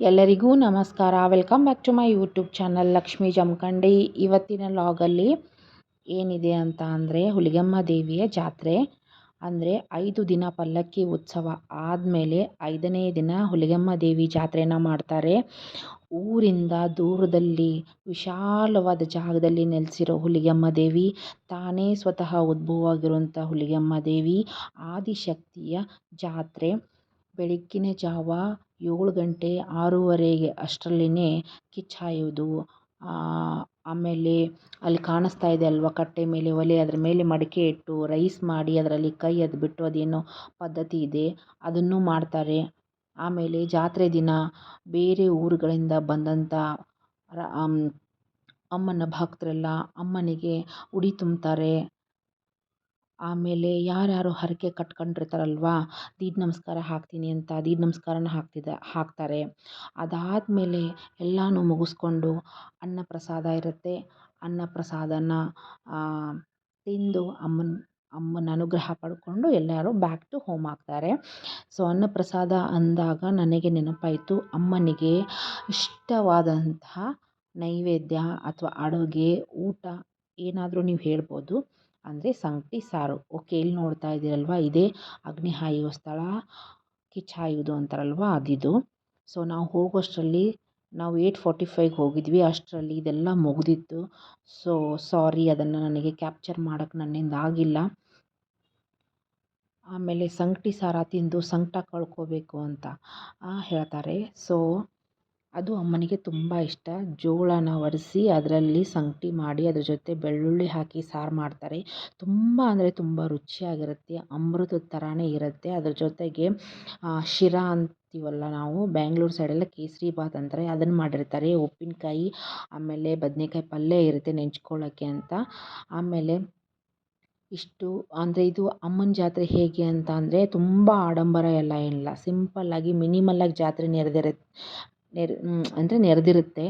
ಎಲ್ಲರಿಗೂ ನಮಸ್ಕಾರ. Welcome back to my YouTube channel Lakshmi Jamakhandi ಇವತ್ತಿನ ಲಾಗಲ್ಲಿ ಏನಿದೆ ಅಂತ ಅಂದರೆ ಹುಲಿಗೆಮ್ಮ ದೇವಿಯ ಜಾತ್ರೆ. ಅಂದರೆ ಐದು ದಿನ ಪಲ್ಲಕ್ಕಿ ಉತ್ಸವ ಆದಮೇಲೆ ಐದನೇ ದಿನ ಹುಲಿಗೆಮ್ಮ ದೇವಿ ಜಾತ್ರೆನ ಮಾಡ್ತಾರೆ. ಊರಿಂದ ದೂರದಲ್ಲಿ ವಿಶಾಲವಾದ ಜಾಗದಲ್ಲಿ ನೆಲೆಸಿರೋ ಹುಲಿಗೆಮ್ಮ ದೇವಿ ತಾನೇ ಸ್ವತಃ ಉದ್ಭವವಾಗಿರುವಂಥ ಹುಲಿಗೆಮ್ಮ ದೇವಿ, ಆದಿಶಕ್ತಿಯ ಜಾತ್ರೆ. ಬೆಳಗ್ಗಿನ ಜಾವ ಏಳು ಗಂಟೆ ಆರೂವರೆಗೆ ಅಷ್ಟರಲ್ಲಿನೇ ಕಿಚ್ಚಾಯೋದು. ಆಮೇಲೆ ಅಲ್ಲಿ ಕಾಣಿಸ್ತಾ ಇದೆ ಅಲ್ವಾ ಕಟ್ಟೆ ಮೇಲೆ, ಒಲೆ ಅದರ ಮೇಲೆ ಮಡಿಕೆ ಇಟ್ಟು ರೈಸ್ ಮಾಡಿ ಅದರಲ್ಲಿ ಕೈ ಅದ್ಬಿಟ್ಟು ಅದೇನೋ ಪದ್ಧತಿ ಇದೆ, ಅದನ್ನು ಮಾಡ್ತಾರೆ. ಆಮೇಲೆ ಜಾತ್ರೆ ದಿನ ಬೇರೆ ಊರುಗಳಿಂದ ಬಂದಂಥ ಅಮ್ಮನ ಭಕ್ತರೆಲ್ಲ ಅಮ್ಮನಿಗೆ ಉಡಿ ತುಂಬ್ತಾರೆ. ಆಮೇಲೆ ಯಾರ್ಯಾರು ಹರಕೆ ಕಟ್ಕೊಂಡಿರ್ತಾರಲ್ವಾ, ದೀಡ್ ನಮಸ್ಕಾರ ಹಾಕ್ತೀನಿ ಅಂತ ದೀಡ್ ನಮಸ್ಕಾರನ ಹಾಕ್ತಿದ್ದ ಹಾಕ್ತಾರೆ. ಅದಾದಮೇಲೆ ಎಲ್ಲನೂ ಮುಗಿಸ್ಕೊಂಡು ಅನ್ನ ಪ್ರಸಾದ ಇರುತ್ತೆ. ಅನ್ನ ಪ್ರಸಾದನ ತಿಂದು ಅಮ್ಮನ ಅಮ್ಮನ ಅನುಗ್ರಹ ಪಡ್ಕೊಂಡು ಎಲ್ಲರೂ ಬ್ಯಾಕ್ ಟು ಹೋಮ್ ಆಗ್ತಾರೆ. ಸೊ ಅನ್ನ ಪ್ರಸಾದ ಅಂದಾಗ ನನಗೆ ನೆನಪಾಯಿತು, ಅಮ್ಮನಿಗೆ ಇಷ್ಟವಾದಂತಹ ನೈವೇದ್ಯ ಅಥವಾ ಅಡುಗೆ, ಊಟ ಏನಾದರೂ ನೀವು ಹೇಳ್ಬೋದು. ಅಂದರೆ ಸಂಗಟಿ ಸಾರು. ಓಕೆ, ಇಲ್ಲಿ ನೋಡ್ತಾ ಇದ್ದೀರಲ್ವ ಇದೇ ಅಗ್ನಿ ಹಾಯುವ ಸ್ಥಳ. ಕಿಚ್ಚ ಹಾಯೋದು ಅಂತಾರಲ್ವ? ಅದಿದು. ಸೊ ನಾವು ಹೋಗೋಷ್ಟರಲ್ಲಿ, ನಾವು ಏಯ್ಟ್ ಫಾರ್ಟಿ ಫೈವ್ಗೆ ಹೋಗಿದ್ವಿ. ಅಷ್ಟರಲ್ಲಿ ಇದೆಲ್ಲ ಮುಗಿದಿತ್ತು. ಸೊ ಸಾರಿ ಅದನ್ನು ನನಗೆ ಕ್ಯಾಪ್ಚರ್ ಮಾಡೋಕ್ಕೆ ನನ್ನಿಂದ ಆಗಿಲ್ಲ. ಆಮೇಲೆ ಸಂಗಟಿ ಸಾರ ತಿಂದು ಸಂಕಟ ಕಳ್ಕೋಬೇಕು ಅಂತ ಹೇಳ್ತಾರೆ. ಸೊ ಅದು ಅಮ್ಮನಿಗೆ ತುಂಬ ಇಷ್ಟ. ಜೋಳನ ಒರೆಸಿ ಅದರಲ್ಲಿ ಸಂಗಟಿ ಮಾಡಿ ಅದ್ರ ಜೊತೆ ಬೆಳ್ಳುಳ್ಳಿ ಹಾಕಿ ಸಾರು ಮಾಡ್ತಾರೆ. ತುಂಬ ಅಂದರೆ ತುಂಬ ರುಚಿಯಾಗಿರುತ್ತೆ. ಅಮೃತದ ಥರನೇ ಇರುತ್ತೆ. ಅದ್ರ ಜೊತೆಗೆ ಶಿರಾ ಅಂತೀವಲ್ಲ ನಾವು, ಬ್ಯಾಂಗ್ಳೂರು ಸೈಡೆಲ್ಲ ಕೇಸರಿ ಬಾತ್ ಅಂತಾರೆ. ಅದನ್ನು ಮಾಡಿರ್ತಾರೆ. ಉಪ್ಪಿನಕಾಯಿ, ಆಮೇಲೆ ಬದನೇಕಾಯಿ ಪಲ್ಯ ಇರುತ್ತೆ ನೆಂಚ್ಕೊಳ್ಳೋಕ್ಕೆ ಅಂತ. ಆಮೇಲೆ ಇಷ್ಟು, ಅಂದರೆ ಇದು ಅಮ್ಮನ ಜಾತ್ರೆ ಹೇಗೆ ಅಂತ ಅಂದರೆ ತುಂಬ ಆಡಂಬರ ಎಲ್ಲ ಏನಿಲ್ಲ ಸಿಂಪಲ್ಲಾಗಿ ಮಿನಿಮಲ್ಲಾಗಿ ಜಾತ್ರೆ ನೆರೆದಿರತ್ತೆ. ನೆರೆ ಅಂದರೆ ನೆರೆದಿರುತ್ತೆ.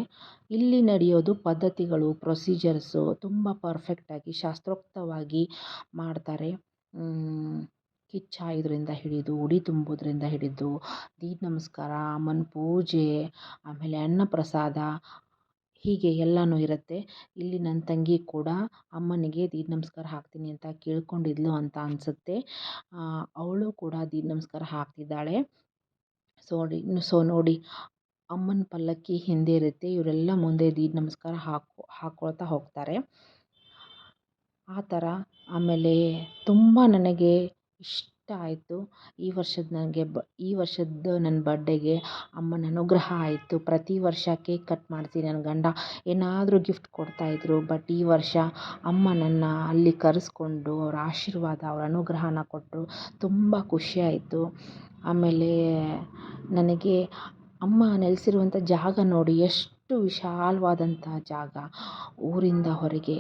ಇಲ್ಲಿ ನಡೆಯೋದು ಪದ್ಧತಿಗಳು, ಪ್ರೊಸೀಜರ್ಸು ತುಂಬ ಪರ್ಫೆಕ್ಟಾಗಿ ಶಾಸ್ತ್ರೋಕ್ತವಾಗಿ ಮಾಡ್ತಾರೆ. ಕಿಚ್ಚಾಯೋದ್ರಿಂದ ಹಿಡಿದು, ಉಡಿ ತುಂಬೋದ್ರಿಂದ ಹಿಡಿದು, ದೀಪ ನಮಸ್ಕಾರ, ಅಮ್ಮನ ಪೂಜೆ, ಆಮೇಲೆ ಅನ್ನ ಪ್ರಸಾದ, ಹೀಗೆ ಎಲ್ಲನೂ ಇರುತ್ತೆ. ಇಲ್ಲಿ ನನ್ನ ತಂಗಿ ಕೂಡ ಅಮ್ಮನಿಗೆ ದೀಪ ನಮಸ್ಕಾರ ಹಾಕ್ತೀನಿ ಅಂತ ಕೇಳ್ಕೊಂಡಿದ್ಲು ಅಂತ ಅನಿಸುತ್ತೆ. ಅವಳು ಕೂಡ ದೀಪ ನಮಸ್ಕಾರ ಹಾಕ್ತಿದ್ದಾಳೆ. ಸೊ ಸೊ ನೋಡಿ ಅಮ್ಮನ ಪಲ್ಲಕ್ಕಿ ಹಿಂದೆ ಇರುತ್ತೆ. ಇವರೆಲ್ಲ ಮುಂದೆ ದೀಡ್ ನಮಸ್ಕಾರ ಹಾಕೊ ಹಾಕ್ಕೊಳ್ತಾ ಹೋಗ್ತಾರೆ. ಆ ಥರ ಆಮೇಲೆ ತುಂಬ ನನಗೆ ಇಷ್ಟ ಆಯಿತು. ಈ ವರ್ಷದ ನನಗೆ ಬ, ಈ ವರ್ಷದ್ದು ನನ್ನ ಬರ್ಡೇಗೆ ಅಮ್ಮನ ಅನುಗ್ರಹ ಆಯಿತು. ಪ್ರತಿ ವರ್ಷ ಕೇಕ್ ಕಟ್ ಮಾಡ್ತೀನಿ ನನ್ನ ಗಂಡ. ಏನಾದರೂ ಗಿಫ್ಟ್ ಕೊಡ್ತಾಯಿದ್ರು ಬಟ್ ಈ ವರ್ಷ ಅಮ್ಮ ನನ್ನ ಅಲ್ಲಿ ಕರೆಸ್ಕೊಂಡು ಅವರ ಆಶೀರ್ವಾದ, ಅವ್ರ ಅನುಗ್ರಹನ ಕೊಟ್ಟರು ತುಂಬ ಖುಷಿಯಾಯಿತು ಆಮೇಲೆ ನನಗೆ ಅಮ್ಮ ನೆಲೆಸಿರುವಂಥ ಜಾಗ ನೋಡಿ, ಎಷ್ಟು ವಿಶಾಲವಾದಂಥ ಜಾಗ. ಊರಿಂದ ಹೊರಗೆ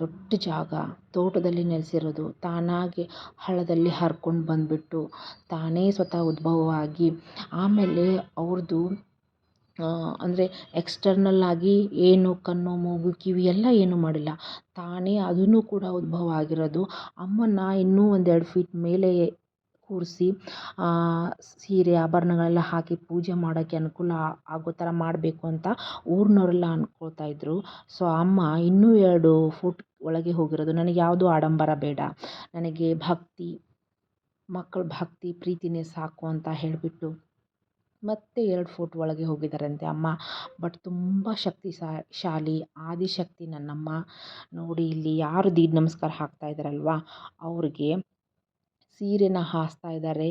ದೊಡ್ಡ ಜಾಗ. ತೋಟದಲ್ಲಿ ನೆಲೆಸಿರೋದು ತಾನಾಗೆ ಹಳ್ಳದಲ್ಲಿ ಹರ್ಕೊಂಡು ಬಂದುಬಿಟ್ಟು ತಾನೇ ಸ್ವತಃ ಉದ್ಭವವಾಗಿ ಆಮೇಲೆ ಅವ್ರದ್ದು ಅಂದರೆ ಎಕ್ಸ್ಟರ್ನಲ್ ಆಗಿ ಏನು ಕಣ್ಣು, ಮೂಗು, ಕಿವಿ ಎಲ್ಲ ಏನೂ ಮಾಡಿಲ್ಲ. ತಾನೇ ಅದೂ ಕೂಡ ಉದ್ಭವ ಆಗಿರೋದು ಅಮ್ಮನ ಇನ್ನೂ ಒಂದೆರಡು ಫೀಟ್ ಮೇಲೆ ಕೂರಿಸಿ ಸೀರೆ ಆಭರಣಗಳೆಲ್ಲ ಹಾಕಿ ಪೂಜೆ ಮಾಡೋಕ್ಕೆ ಅನುಕೂಲ ಆಗೋ ಥರ ಮಾಡಬೇಕು ಅಂತ ಊರಿನವರೆಲ್ಲ ಅಂದ್ಕೊಳ್ತಾ ಇದ್ದರು ಸೊ, ಅಮ್ಮ ಇನ್ನೂ ಎರಡು ಫುಟ್ ಒಳಗೆ ಹೋಗಿರೋದು. ನನಗೆ ಯಾವುದು ಆಡಂಬರ ಬೇಡ. ನನಗೆ ಭಕ್ತಿ ಮಕ್ಕಳ ಭಕ್ತಿ, ಪ್ರೀತಿನೇ ಸಾಕು ಅಂತ ಹೇಳಿಬಿಟ್ಟು ಮತ್ತೆ ಎರಡು ಫೋಟ್ ಒಳಗೆ ಹೋಗಿದ್ದಾರಂತೆ ಅಮ್ಮ. ಬಟ್ ತುಂಬ ಶಕ್ತಿ ಶಾಲಿ ಆದಿಶಕ್ತಿ ನನ್ನಮ್ಮ. ನೋಡಿ, ಇಲ್ಲಿ ಯಾರು ದೀಡ್ ನಮಸ್ಕಾರ ಹಾಕ್ತಾ ಇದ್ದಾರಲ್ವಾ ಅವ್ರಿಗೆ ಸೀರೆನ ಹಾಸ್ತಾ ಇದ್ದಾರೆ.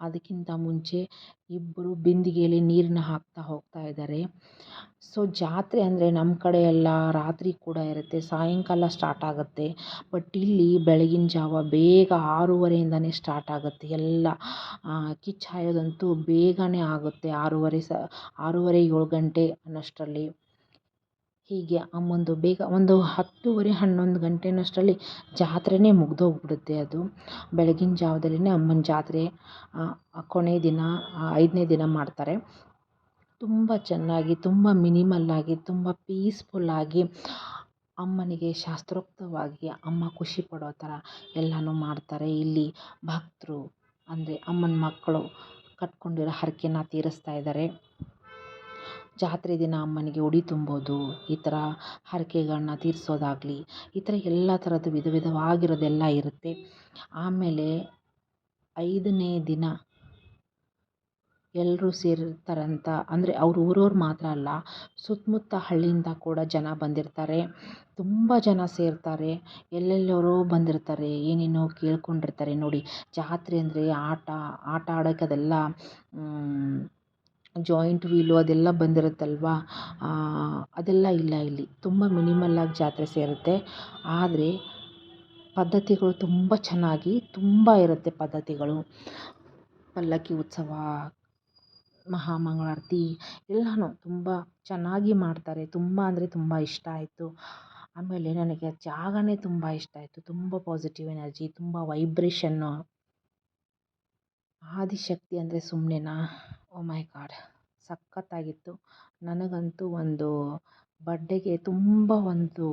ಅದಕ್ಕಿಂತ ಮುಂಚೆ ಇಬ್ಬರು ಬಿಂದಿಗೆಯಲ್ಲಿ ನೀರನ್ನ ಹಾಕ್ತಾ ಹೋಗ್ತಾ ಇದ್ದಾರೆ. ಸೊ, ಜಾತ್ರೆ ಅಂದರೆ ನಮ್ಮ ಕಡೆ ಎಲ್ಲ ರಾತ್ರಿ ಕೂಡ ಇರುತ್ತೆ. ಸಾಯಂಕಾಲ ಸ್ಟಾರ್ಟ್ ಆಗುತ್ತೆ. ಬಟ್ ಇಲ್ಲಿ ಬೆಳಗಿನ ಜಾವ ಬೇಗ ಆರೂವರೆಯಿಂದನೇ ಸ್ಟಾರ್ಟ್ ಆಗುತ್ತೆ. ಎಲ್ಲ ಕಿಚ್ಚು ಹಾಯೋದಂತೂ ಬೇಗನೆ ಆಗುತ್ತೆ. ಆರೂವರೆ ಸ ಆರೂವರೆ ಏಳು ಗಂಟೆ ಅನ್ನೋಷ್ಟರಲ್ಲಿ. ಹೀಗೆ ಅಮ್ಮಂದು ಬೇಗ ಒಂದು ಹತ್ತೂವರೆ, ಹನ್ನೊಂದು ಗಂಟೆನಷ್ಟರಲ್ಲಿ ಜಾತ್ರೆನೇ ಮುಗಿದೋಗ್ಬಿಡುತ್ತೆ ಅದು. ಬೆಳಗಿನ ಜಾವದಲ್ಲಿನೇ ಅಮ್ಮನ ಜಾತ್ರೆ ಕೊನೆ ದಿನ ಐದನೇ ದಿನ ಮಾಡ್ತಾರೆ. ತುಂಬ ಚೆನ್ನಾಗಿ, ತುಂಬ ಮಿನಿಮಲ್ಲಾಗಿ ತುಂಬ ಪೀಸ್ಫುಲ್ಲಾಗಿ ಅಮ್ಮನಿಗೆ ಶಾಸ್ತ್ರೋಕ್ತವಾಗಿ ಅಮ್ಮ ಖುಷಿ ಪಡೋ ಥರ ಎಲ್ಲನೂ ಮಾಡ್ತಾರೆ. ಇಲ್ಲಿ ಭಕ್ತರು, ಅಂದರೆ ಅಮ್ಮನ ಮಕ್ಕಳು ಕಟ್ಕೊಂಡಿರೋ ಹರಕೆನ ತೀರಿಸ್ತಾ ಇದ್ದಾರೆ. ಜಾತ್ರೆ ದಿನ ಅಮ್ಮನಿಗೆ ಉಡಿ ತುಂಬೋದು, ಈ ಥರ ಹರಕೆಗಳನ್ನ ತೀರಿಸೋದಾಗ್ಲಿ, ಈ ಥರ ಎಲ್ಲ ಥರದ್ದು ವಿಧ ವಿಧವಾಗಿರೋದೆಲ್ಲ ಇರುತ್ತೆ. ಆಮೇಲೆ ಐದನೇ ದಿನ ಎಲ್ಲರೂ ಸೇರಿರ್ತಾರಂತ ಅಂದರೆ ಅವ್ರ ಊರವ್ರು ಮಾತ್ರ ಅಲ್ಲ, ಸುತ್ತಮುತ್ತ ಹಳ್ಳಿಯಿಂದ ಕೂಡ ಜನ ಬಂದಿರ್ತಾರೆ. ತುಂಬ ಜನ ಸೇರ್ತಾರೆ, ಎಲ್ಲೆಲ್ಲೋರೋ ಬಂದಿರ್ತಾರೆ, ಏನೇನೋ ಕೇಳ್ಕೊಂಡಿರ್ತಾರೆ ನೋಡಿ. ಜಾತ್ರೆ ಅಂದರೆ ಆಟ ಆಟ ಆಡೋಕೆ ಅದೆಲ್ಲ ಜಾಯಿಂಟ್ ವೀಲು ಅದೆಲ್ಲ ಬಂದಿರುತ್ತಲ್ವ? ಅದೆಲ್ಲ ಇಲ್ಲ ಇಲ್ಲಿ. ತುಂಬ ಮಿನಿಮಲ್ಲಾಗಿ ಜಾತ್ರೆ ಸೇರುತ್ತೆ. ಆದರೆ ಪದ್ಧತಿಗಳು ತುಂಬ ಚೆನ್ನಾಗಿ ತುಂಬ ಇರುತ್ತೆ ಪದ್ಧತಿಗಳು. ಪಲ್ಲಕ್ಕಿ ಉತ್ಸವ, ಮಹಾಮಂಗಳಾರತಿ ಎಲ್ಲನೂ ತುಂಬ ಚೆನ್ನಾಗಿ ಮಾಡ್ತಾರೆ. ತುಂಬ ಅಂದರೆ ತುಂಬ ಇಷ್ಟ ಆಯಿತು. ಆಮೇಲೆ ನನಗೆ ಜಾಗವೇ ತುಂಬ ಇಷ್ಟ ಆಯಿತು. ತುಂಬ ಪಾಸಿಟಿವ್ ಎನರ್ಜಿ ತುಂಬ ವೈಬ್ರೇಷನ್ನು ಆದಿಶಕ್ತಿ ಅಂದರೆ ಸುಮ್ಮನೆನಾ ಓ ಮೈ ಗಾಡ್. ಸಖತ್ತಾಗಿತ್ತು. ನನಗಂತೂ ಒಂದು ಬರ್ಡೇಗೆ ತುಂಬ ಒಂದು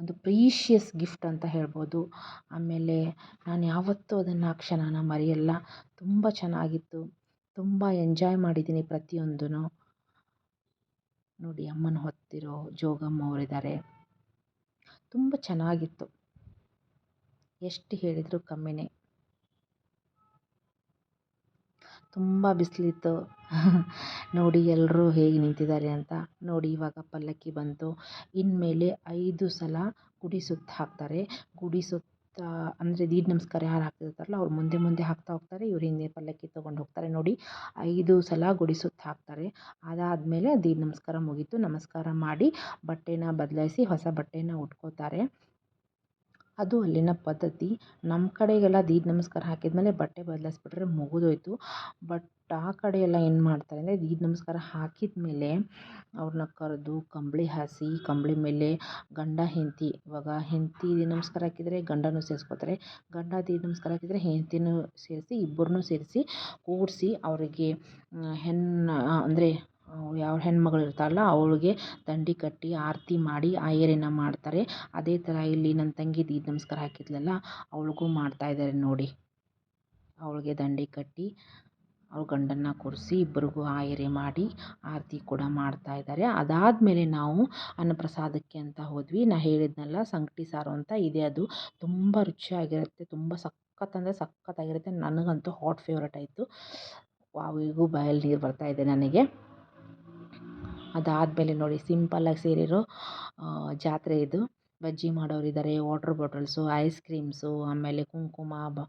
ಒಂದು ಪ್ರೀಷಿಯಸ್ ಗಿಫ್ಟ್ ಅಂತ ಹೇಳ್ಬೋದು. ಆಮೇಲೆ ನಾನು ಯಾವತ್ತೂ ಅದನ್ನು ಆ ಕ್ಷಣನ ಮರೆಯಲ್ಲ. ತುಂಬ ಚೆನ್ನಾಗಿತ್ತು. ತುಂಬ ಎಂಜಾಯ್ ಮಾಡಿದ್ದೀನಿ ಪ್ರತಿಯೊಂದೂ ನೋಡಿ ಅಮ್ಮನ ಹೊತ್ತಿರೋ ಜೋಗಮ್ಮ ಅವರಿದ್ದಾರೆ ತುಂಬ ಚೆನ್ನಾಗಿತ್ತು. ಎಷ್ಟು ಹೇಳಿದರೂ ಕಮ್ಮಿನೇ. ತುಂಬ ಬಿಸಿಲಿತ್ತು. ನೋಡಿ ಎಲ್ಲರೂ ಹೇಗೆ ನಿಂತಿದ್ದಾರೆ ಅಂತ ನೋಡಿ ಇವಾಗ ಪಲ್ಲಕ್ಕಿ ಬಂತು. ಇನ್ಮೇಲೆ ಐದು ಸಲ ಗುಡಿ ಸುತ್ತ ಹಾಕ್ತಾರೆ. ಗುಡಿ ಸುತ್ತ, ಅಂದರೆ ದೀಡ್ ನಮಸ್ಕಾರ ಯಾರು ಹಾಕ್ತಿರ್ತಾರಲ್ಲ ಅವ್ರು ಮುಂದೆ ಮುಂದೆ ಹಾಕ್ತಾ ಹೋಗ್ತಾರೆ. ಇವ್ರು ಹಿಂದೆ ಪಲ್ಲಕ್ಕಿ ತೊಗೊಂಡು ಹೋಗ್ತಾರೆ. ನೋಡಿ ಐದು ಸಲ ಗುಡಿ ಸುತ್ತ ಹಾಕ್ತಾರೆ. ಅದಾದಮೇಲೆ ದೀಡ್ ನಮಸ್ಕಾರ ಮುಗೀತು. ನಮಸ್ಕಾರ ಮಾಡಿ ಬಟ್ಟೆನ ಬದಲಾಯಿಸಿ ಹೊಸ ಬಟ್ಟೆನ ಉಟ್ಕೋತಾರೆ. ಅದು ಅಲ್ಲಿನ ಪದ್ಧತಿ. ನಮ್ಮ ಕಡೆಗೆಲ್ಲ ದೀಪ ನಮಸ್ಕಾರ ಹಾಕಿದ್ಮೇಲೆ ಬಟ್ಟೆ ಬದಲಾಯಿಸ್ಬಿಟ್ರೆ ಮುಗಿದೋಯ್ತು. ಬಟ್ ಆ ಕಡೆ ಎಲ್ಲ ಏನು ಮಾಡ್ತಾರೆ ಅಂದರೆ ದೀಪ ನಮಸ್ಕಾರ ಹಾಕಿದ ಮೇಲೆ ಅವ್ರನ್ನ ಕರೆದು ಕಂಬಳಿ ಹಾಸಿ, ಕಂಬಳಿ ಮೇಲೆ ಗಂಡ, ಹೆಂಡತಿ, ಇವಾಗ ಹೆಂಡತಿ ನಮಸ್ಕಾರ ಹಾಕಿದರೆ ಗಂಡನೂ ಸೇರಿಸ್ಕೋತಾರೆ. ಗಂಡ ದೀಡ್ ನಮಸ್ಕಾರ ಹಾಕಿದರೆ ಹೆಂಡ್ತಿನೂ ಸೇರಿಸಿ, ಇಬ್ಬರನ್ನೂ ಸೇರಿಸಿ, ಕೂಡಿಸಿ ಅವರಿಗೆ ಹೆಣ್ಣು, ಅಂದರೆ ಯಾವ ಹೆಣ್ಮಗಳು ಇರ್ತಾಳಲ್ಲ ಅವಳಿಗೆ ದಂಡಿ ಕಟ್ಟಿ ಆರತಿ ಮಾಡಿ ಆಯೆರೆನ ಮಾಡ್ತಾರೆ. ಅದೇ ಥರ ಇಲ್ಲಿ ನನ್ನ ತಂಗಿ ಈದ್ ನಮಸ್ಕಾರ ಹಾಕಿದ್ಲಲ್ಲ, ಅವಳಿಗೂ ಮಾಡ್ತಾ ಇದ್ದಾರೆ ನೋಡಿ. ಅವಳಿಗೆ ದಂಡಿ ಕಟ್ಟಿ, ಅವ್ಳ ಗಂಡನ್ನ ಕೂರಿಸಿ ಇಬ್ಬರಿಗೂ ಆಯರೆ ಮಾಡಿ ಆರತಿ ಕೂಡ ಮಾಡ್ತಾ ಮಾಡ್ತಾಯಿದ್ದಾರೆ ಅದಾದಮೇಲೆ ನಾವು ಅನ್ನಪ್ರಸಾದಕ್ಕೆ ಅಂತ ಹೋದ್ವಿ. ನಾ ಹೇಳಿದ್ನಲ್ಲ, ಸಂಕಟಿ ಸಾರು ಅಂತ ಇದೆ ಅದು. ತುಂಬ ರುಚಿಯಾಗಿರುತ್ತೆ, ತುಂಬ ಸಖತ್ ಅಂದರೆ ಸಖತ್ತಾಗಿರುತ್ತೆ. ನನಗಂತೂ ಹಾಟ್ ಫೇವ್ರೇಟ್ ಆಯಿತು. ವಾವ್ ಈಗೂ ಬಾಯಲ್ಲಿ ನೀರು ಬರ್ತಾ ಇದೆ ನನಗೆ. ಅದಾದಮೇಲೆ ನೋಡಿ ಸಿಂಪಲ್ಲಾಗಿ ಸೇರಿರೋ ಜಾತ್ರೆ ಇದು. ಬಜ್ಜಿ ಮಾಡೋರಿದ್ದಾರೆ ವಾಟ್ರ್ ಬಾಟಲ್ಸು ಐಸ್ ಕ್ರೀಮ್ಸು ಆಮೇಲೆ ಕುಂಕುಮ, ಬ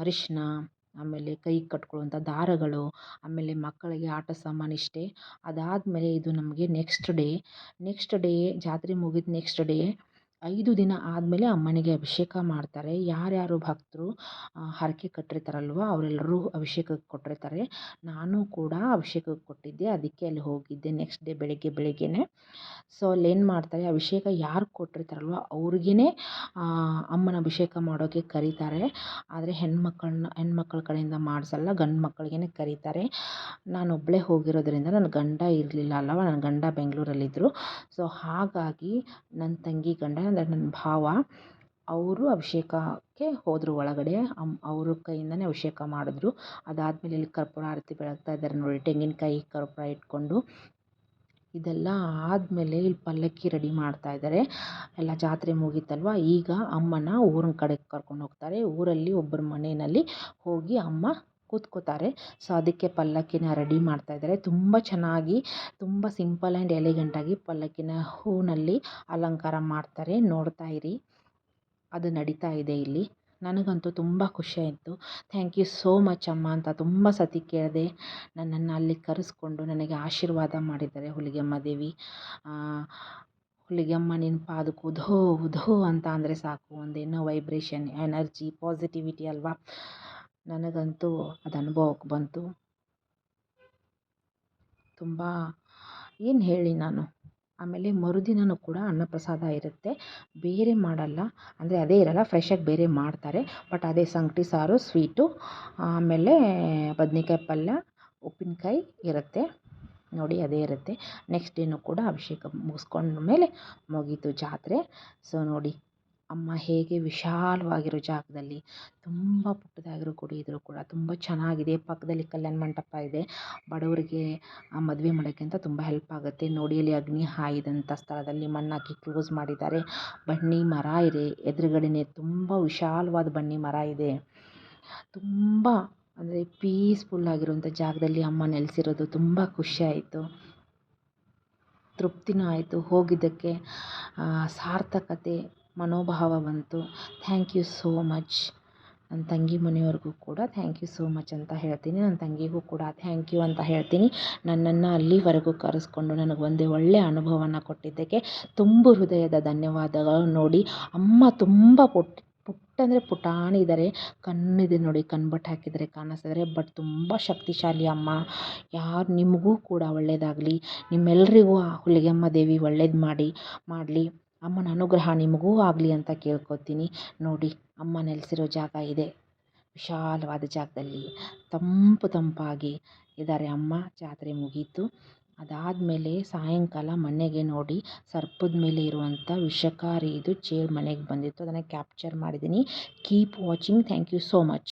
ಅರಿಶಿನ ಆಮೇಲೆ ಕೈಗೆ ಕಟ್ಕೊಳ್ಳುವಂಥ ದಾರಗಳು, ಆಮೇಲೆ ಮಕ್ಕಳಿಗೆ ಆಟ ಸಾಮಾನು ಇಷ್ಟೇ ಅದಾದಮೇಲೆ ಇದು ನಮಗೆ ನೆಕ್ಸ್ಟ್ ಡೇ ನೆಕ್ಸ್ಟ್ ಡೇ ಜಾತ್ರೆ ಮುಗಿದ ನೆಕ್ಸ್ಟ್ ಡೇ ಐದು ದಿನ ಆದಮೇಲೆ ಅಮ್ಮನಿಗೆ ಅಭಿಷೇಕ ಮಾಡ್ತಾರೆ. ಯಾರ್ಯಾರು ಭಕ್ತರು ಹರಕೆ ಕಟ್ಟಿರ್ತಾರಲ್ವ ಅವರೆಲ್ಲರೂ ಅಭಿಷೇಕಕ್ಕೆ ಕೊಟ್ಟಿರ್ತಾರೆ. ನಾನು ಕೂಡ ಅಭಿಷೇಕಕ್ಕೆ ಕೊಟ್ಟಿದ್ದೆ. ಅದಕ್ಕೆ ಅಲ್ಲಿ ಹೋಗಿದ್ದೆ ನೆಕ್ಸ್ಟ್ ಡೇ ಬೆಳಗ್ಗೆ ಬೆಳಗ್ಗೆನೇ. ಸೊ ಅಲ್ಲೇನು ಮಾಡ್ತಾರೆ, ಅಭಿಷೇಕ ಯಾರು ಕೊಟ್ಟಿರ್ತಾರಲ್ವ ಅವ್ರಿಗೇ ಅಮ್ಮನ ಅಭಿಷೇಕ ಮಾಡೋಕ್ಕೆ ಕರೀತಾರೆ. ಆದರೆ ಹೆಣ್ಮಕ್ಳನ್ನ, ಹೆಣ್ಮಕ್ಳ ಕಡೆಯಿಂದ ಮಾಡಿಸಲ್ಲ, ಗಂಡು ಮಕ್ಕಳಿಗೇ ಕರೀತಾರೆ. ನಾನು ಒಬ್ಬಳೇ ಹೋಗಿರೋದ್ರಿಂದ ನನ್ನ ಗಂಡ ಇರಲಿಲ್ಲ ಅಲ್ಲವ ನನ್ನ ಗಂಡ ಬೆಂಗಳೂರಲ್ಲಿದ್ದರು ಸೊ ಹಾಗಾಗಿ ನನ್ನ ತಂಗಿ ಗಂಡ ಅಂದರೆ ನನ್ನ ಭಾವ. ಅವರು ಅಭಿಷೇಕಕ್ಕೆ ಹೋದರು ಒಳಗಡೆ. ಅಮ್ ಅವ್ರ ಕೈಯಿಂದನೇ ಅಭಿಷೇಕ ಮಾಡಿದ್ರು. ಅದಾದಮೇಲೆ ಇಲ್ಲಿ ಕರ್ಪೂರ ಆರತಿ ಬೆಳಗ್ತಾ ಇದ್ದಾರೆ ನೋಡಿ, ತೆಂಗಿನಕಾಯಿ ಕರ್ಪೂರ ಇಟ್ಕೊಂಡು. ಇದೆಲ್ಲ ಆದಮೇಲೆ ಇಲ್ಲಿ ಪಲ್ಲಕ್ಕಿ ರೆಡಿ ಮಾಡ್ತಾ ಇದ್ದಾರೆ. ಎಲ್ಲ ಜಾತ್ರೆ ಮುಗೀತಲ್ವ? ಈಗ ಅಮ್ಮನ ಊರಿನ ಕಡೆಗೆ ಕರ್ಕೊಂಡು ಹೋಗ್ತಾರೆ. ಊರಲ್ಲಿ ಒಬ್ಬರ ಮನೆಯಲ್ಲಿ ಹೋಗಿ ಅಮ್ಮ ಕೂತ್ಕೋತಾರೆ. ಸೊ ಅದಕ್ಕೆ ಪಲ್ಲಕ್ಕಿನ ರೆಡಿ ಮಾಡ್ತಾ ಇದ್ದಾರೆ. ತುಂಬ ಚೆನ್ನಾಗಿ, ತುಂಬ ಸಿಂಪಲ್ ಆ್ಯಂಡ್ ಎಲಿಗೆಂಟಾಗಿ ಪಲ್ಲಕ್ಕಿನ ಹೂನಲ್ಲಿ ಅಲಂಕಾರ ಮಾಡ್ತಾರೆ. ನೋಡ್ತಾ ಇರಿ. ಅದು ನಡೀತಾ ಇದೆ ಇಲ್ಲಿ. ನನಗಂತೂ ತುಂಬ ಖುಷಿಯಾಯಿತು ಥ್ಯಾಂಕ್ ಯು ಸೋ ಮಚ್ ಅಮ್ಮ ಅಂತ ತುಂಬ ಸತಿ ಕೇಳಿದೆ. ನನ್ನನ್ನು ಅಲ್ಲಿ ಕರೆಸ್ಕೊಂಡು ನನಗೆ ಆಶೀರ್ವಾದ ಮಾಡಿದ್ದಾರೆ. ಹುಲಿಗೆಮ್ಮ ದೇವಿ ಹುಲಿಗೆಮ್ಮ ನಿನ್ನ ಪಾದಕ್ಕೆ ಉಧೋ ಉಧೋ ಅಂತ ಅಂದರೆ ಸಾಕು. ಒಂದೇನೋ ವೈಬ್ರೇಷನ್ ಎನರ್ಜಿ ಪಾಸಿಟಿವಿಟಿ ಅಲ್ವಾ? ನನಗಂತೂ ಅದು ಅನುಭವಕ್ಕೆ ಬಂತು. ತುಂಬ ಏನು ಹೇಳಿ ನಾನು? ಆಮೇಲೆ ಮರುದಿನವೂ ಕೂಡ ಅನ್ನಪ್ರಸಾದ ಇರುತ್ತೆ. ಬೇರೆ ಮಾಡಲ್ಲ. ಅಂದರೆ ಅದೇ ಇರಲ್ಲ ಫ್ರೆಶಾಗಿ ಬೇರೆ ಮಾಡ್ತಾರೆ. ಬಟ್ ಅದೇ ಸಂಗಟಿ ಸಾರು, ಸ್ವೀಟು, ಆಮೇಲೆ ಬದ್ನೆಕಾಯಿ ಪಲ್ಯ, ಉಪ್ಪಿನಕಾಯಿ ಇರುತ್ತೆ. ನೋಡಿ, ಅದೇ ಇರುತ್ತೆ. ನೆಕ್ಸ್ಟ್ ಡೇನೂ ಕೂಡ ಅಭಿಷೇಕ ಮುಗಿಸ್ಕೊಂಡ್ಮೇಲೆ ಮುಗೀತು ಜಾತ್ರೆ. ಸೊ ನೋಡಿ. ಅಮ್ಮ ಹೇಗೆ ವಿಶಾಲವಾಗಿರೋ ಜಾಗದಲ್ಲಿ ತುಂಬ ಪುಟ್ಟದಾಗಿರೋ ಗುಡಿ ಇದ್ದರೂ ಕೂಡ ತುಂಬ ಚೆನ್ನಾಗಿದೆ. ಪಕ್ಕದಲ್ಲಿ ಕಲ್ಯಾಣ ಮಂಟಪ ಇದೆ. ಬಡವರಿಗೆ ಮದುವೆ ಮಾಡೋಕ್ಕೆ ಅಂತ ತುಂಬ ಹೆಲ್ಪ್ ಆಗುತ್ತೆ. ನೋಡಿ, ಅಲ್ಲಿ ಅಗ್ನಿ ಹಾಯಿದಂಥ ಸ್ಥಳದಲ್ಲಿ ಮಣ್ಣಾಕಿ ಕ್ಲೋಸ್ ಮಾಡಿದ್ದಾರೆ. ಬನ್ನಿ, ಮರ ಇದೆ. ಎದುರುಗಡೆನೇ ತುಂಬ ವಿಶಾಲವಾದ ಬನ್ನಿ, ಮರ ಇದೆ. ತುಂಬ ಅಂದರೆ ಪೀಸ್ಫುಲ್ ಆಗಿರುವಂಥ ಜಾಗದಲ್ಲಿ ಅಮ್ಮ ನೆಲೆಸಿರೋದು ತುಂಬ ಖುಷಿಯಾಯಿತು ತೃಪ್ತಿನೂ ಆಯಿತು. ಹೋಗಿದ್ದಕ್ಕೆ ಸಾರ್ಥಕತೆ ಮನೋಭಾವ ಬಂತು. Thank you so much. ನನ್ನ ತಂಗಿ ಮನೆಯವ್ರಿಗೂ ಕೂಡ ಥ್ಯಾಂಕ್ ಯು ಸೋ ಮಚ್ ಅಂತ ಹೇಳ್ತೀನಿ. ನನ್ನ ತಂಗಿಗೂ ಕೂಡ ಥ್ಯಾಂಕ್ ಯು ಅಂತ ಹೇಳ್ತೀನಿ. ನನ್ನನ್ನು ಅಲ್ಲಿವರೆಗೂ ಕರೆಸ್ಕೊಂಡು ನನಗೆ ಒಂದೇ ಒಳ್ಳೆಯ ಅನುಭವವನ್ನು ಕೊಟ್ಟಿದ್ದಕ್ಕೆ ತುಂಬ ಹೃದಯದ ಧನ್ಯವಾದಗಳು ನೋಡಿ. ಅಮ್ಮ ತುಂಬ ಪುಟ್ಟ ಪುಟ್ಟಂದರೆ ಪುಟಾಣಿ ಇದ್ದಾರೆ ಕಣ್ಣಿದೆ ನೋಡಿ ಕಣ್ಬಟ್ಟು ಹಾಕಿದರೆ ಕಾಣಿಸ್ತಿದ್ದಾರೆ ಬಟ್ ತುಂಬ ಶಕ್ತಿಶಾಲಿ ಅಮ್ಮ. ಯಾರು ನಿಮಗೂ ಕೂಡ ಒಳ್ಳೆಯದಾಗಲಿ ನಿಮ್ಮೆಲ್ಲರಿಗೂ ಆ ಹುಲಿಗೆಮ್ಮ ದೇವಿ ಒಳ್ಳೇದು ಮಾಡಿ, ಮಾಡಲಿ. ಅಮ್ಮನ ಅನುಗ್ರಹ ನಿಮಗೂ ಆಗಲಿ ಅಂತ ಕೇಳ್ಕೊತೀನಿ. ನೋಡಿ, ಅಮ್ಮ ನೆಲೆಸಿರೋ ಜಾಗ ಇದೆ. ವಿಶಾಲವಾದ ಜಾಗದಲ್ಲಿ ತಂಪು ತಂಪಾಗಿ ಇದ್ದಾರೆ ಅಮ್ಮ. ಜಾತ್ರೆ ಮುಗೀತು. ಅದಾದಮೇಲೆ ಸಾಯಂಕಾಲ ಮನೆಗೆ ನೋಡಿ, ಸರ್ಪದ ಮೇಲೆ ಇರುವಂಥ ವಿಷಕಾರಿ ಇದು ಚೇಳು ಮನೆಗೆ ಬಂದಿತ್ತು. ಅದನ್ನು ಕ್ಯಾಪ್ಚರ್ ಮಾಡಿದ್ದೀನಿ. Keep watching thank you so much